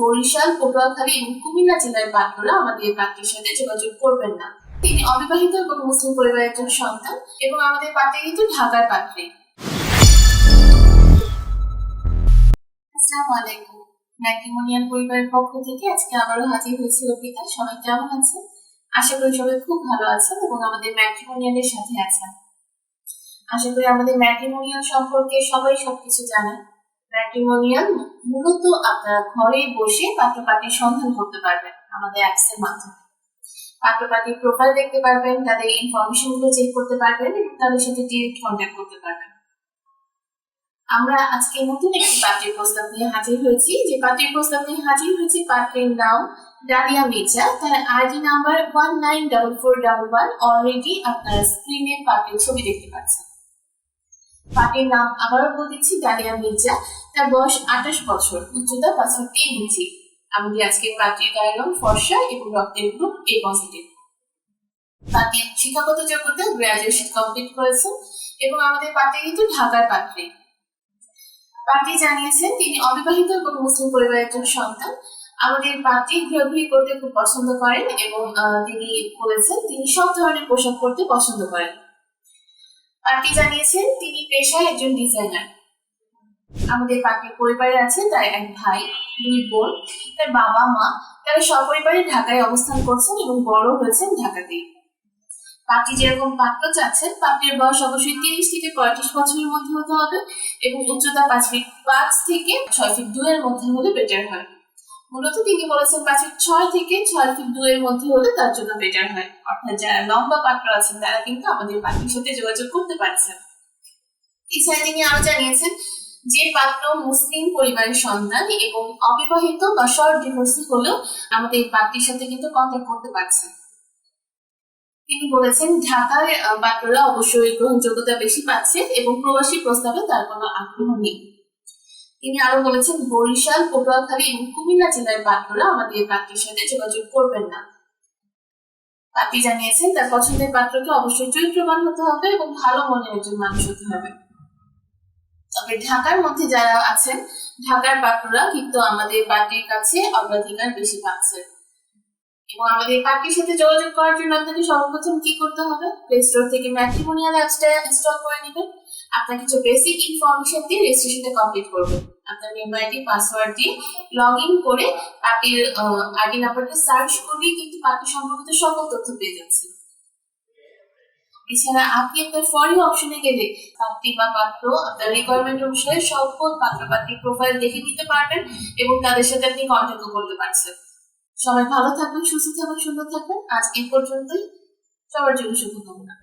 বরিশাল, পটুয়াখালী এবং কুমিল্লা জেলার পাত্ররা আমাদের পাত্রের সাথে যোগাযোগ করবেন না। তিনি অবিবাহিত এবং মুসলিম পরিবারের একজন সন্তান এবং আমাদের পাত্রে কিন্তু ঢাকার পাত্রে। আসসালামু আলাইকুম। ম্যাট্রিমোনিয়াল পরিবারের পক্ষ থেকে আজকে আবারও হাজির হয়েছিল পিতা সবাই কেমন আছেন? আশা করি সবাই খুব ভালো আছেন এবং আমাদের ম্যাট্রিমোনিয়ালের সাথে আছেন। আশা করি আমাদের ম্যাট্রিমোনিয়াল সম্পর্কে সবাই সবকিছু জানেন। ম্যাট্রিমোনিয়াল মূলত আপনারা ঘরে বসে পাত্রপাতির সন্ধান করতে পারবেন আমাদের অ্যাপসের মাধ্যমে। পাত্রপাতির প্রোফাইল দেখতে পারবেন, তাদের ইনফরমেশনগুলো চেক করতে পারবেন এবং তাদের সাথে ডিরেক্ট কন্ট্যাক্ট করতে পারবেন। আমরা আজকে নতুন একটি পাত্রের প্রস্তাব নিয়ে হাজির হয়েছি। যে পাত্রের প্রস্তাব নিয়ে হাজির হয়েছে পাত্রের নাম ডালিয়া মির্জা। তার ID number one nine double four double one already আপনারা স্ক্রিনে পাত্রের ছবি দেখতে পাচ্ছেন। পার্টির নাম আবারও বলে দিচ্ছি ডালিয়া মির্জা। তার বয়স আঠাশ বছর, উচ্চতা পাঁচ ফুট তিন ইঞ্চি। আমাদের আজকের পার্টির গায়ের ফর্সা এবং রক্তের গ্রুপ এ পজিটিভ পার্টির শিক্ষাগত যোগ্যতা গ্রাজুয়েশন কমপ্লিট করেছেন এবং আমাদের পার্টি কিন্তু ঢাকার পাত্রে। পার্টি জানিয়েছেন, তিনি অবিবাহিত এবং মুসলিম পরিবারের একজন সন্তান। আমাদের পার্টি ঘোরাঘুরি করতে খুব পছন্দ করেন এবং তিনি বলেছেন, তিনি সব ধরনের পোশাক পরতে পছন্দ করেন। পার্টি জানিয়েছেন তিনি পেশায় একজন ডিজাইনার আমাদের পার্টির পরিবারে আছে তার এক ভাই, দুই বোন, তার বাবা, মা। তারা সপরিবারে ঢাকায় অবস্থান করছেন এবং বড় হয়েছেন ঢাকাতেই পার্টি যেরকম পাত্র চাচ্ছেন, পাত্রের বয়স অবশ্যই তিরিশ থেকে পঁয়ত্রিশ বছরের মধ্যে হতে হবে এবং উচ্চতা পাঁচ ফিট পাঁচ থেকে ছয় ফিট দুই এর মধ্যে হলে বেটার হয়। মূলত তিনি বলেছেন পাঁচ ছয় থেকে ছয় ফিট দুই এর মধ্যে হলে তার জন্য বেটার হয়। অর্থাৎ যারা লম্বা পাত্র আছেন, তারা কিন্তু আমাদের পার্টির সাথে যোগাযোগ করতে পারছেন। এছাড়া তিনি আরও জানিয়েছেন যে পাত্র মুসলিম পরিবারের সন্তান এবং অবিবাহিত বা শর্ট ডিভোর্সি হলেও আমাদের পাত্রীর সাথে কিন্তু কন্ট্যাক্ট করতে পারছেন। তিনি বলেছেন ঢাকার পাত্ররা অবশ্যই গ্রহণযোগ্যতা বেশি পাচ্ছে এবং প্রবাসী প্রস্তাবে তার কোনো আগ্রহ নেই। তিনি আরও বলেছেন, বরিশাল, পটুয়াখালী এবং কুমিল্লা জেলার প্রার্থীরা আমাদের প্রার্থীর সাথে যোগাযোগ করবেন না। পাত্রী জানিয়েছেন, তার পছন্দের পাত্রকে অবশ্যই চরিত্রবান হতে হবে এবং ভালো মনের একজন মানুষ হতে হবে। তবে ঢাকার মধ্যে যারা আছেন, ঢাকার পাত্ররা কিন্তু আমাদের পার্টির কাছে অগ্রাধিকার বেশি পাচ্ছে। এবং আমাদের পার্টির সাথে যোগাযোগ করার জন্য আপনাকে সর্বপ্রথম কি করতে হবে? প্লে স্টোর থেকে ম্যাট্রিমোনিয়াল অ্যাপসটা ইনস্টল করে নেবেন। আপনার কিছু বেসিক ইনফরমেশন দিয়ে রেজিস্ট্রেশনটা কমপ্লিট করবেন। আপনার মেম্বার আইডি পাসওয়ার্ড দিয়ে লগ ইন করে পার্টির আইডি নাম্বারটা সার্চ করলেই কিন্তু পার্টি সম্পর্কিত সকল তথ্য পেয়ে যাচ্ছেন এছাড়া আপনি আপনার ফর অপশনে গেলে পাত্রী বা পাত্র আপনার রিকোয়ারমেন্ট অনুসারে সকল পাত্র পাত্রীর প্রোফাইল দেখে নিতে পারবেন এবং তাদের সাথে আপনি কন্ট্যাক্টও করতে পারছেন। সবাই ভালো থাকবেন সুস্থ থাকবেন সুন্দর থাকবেন। আজ এই পর্যন্তই। সবার জন্য শুভকামনা।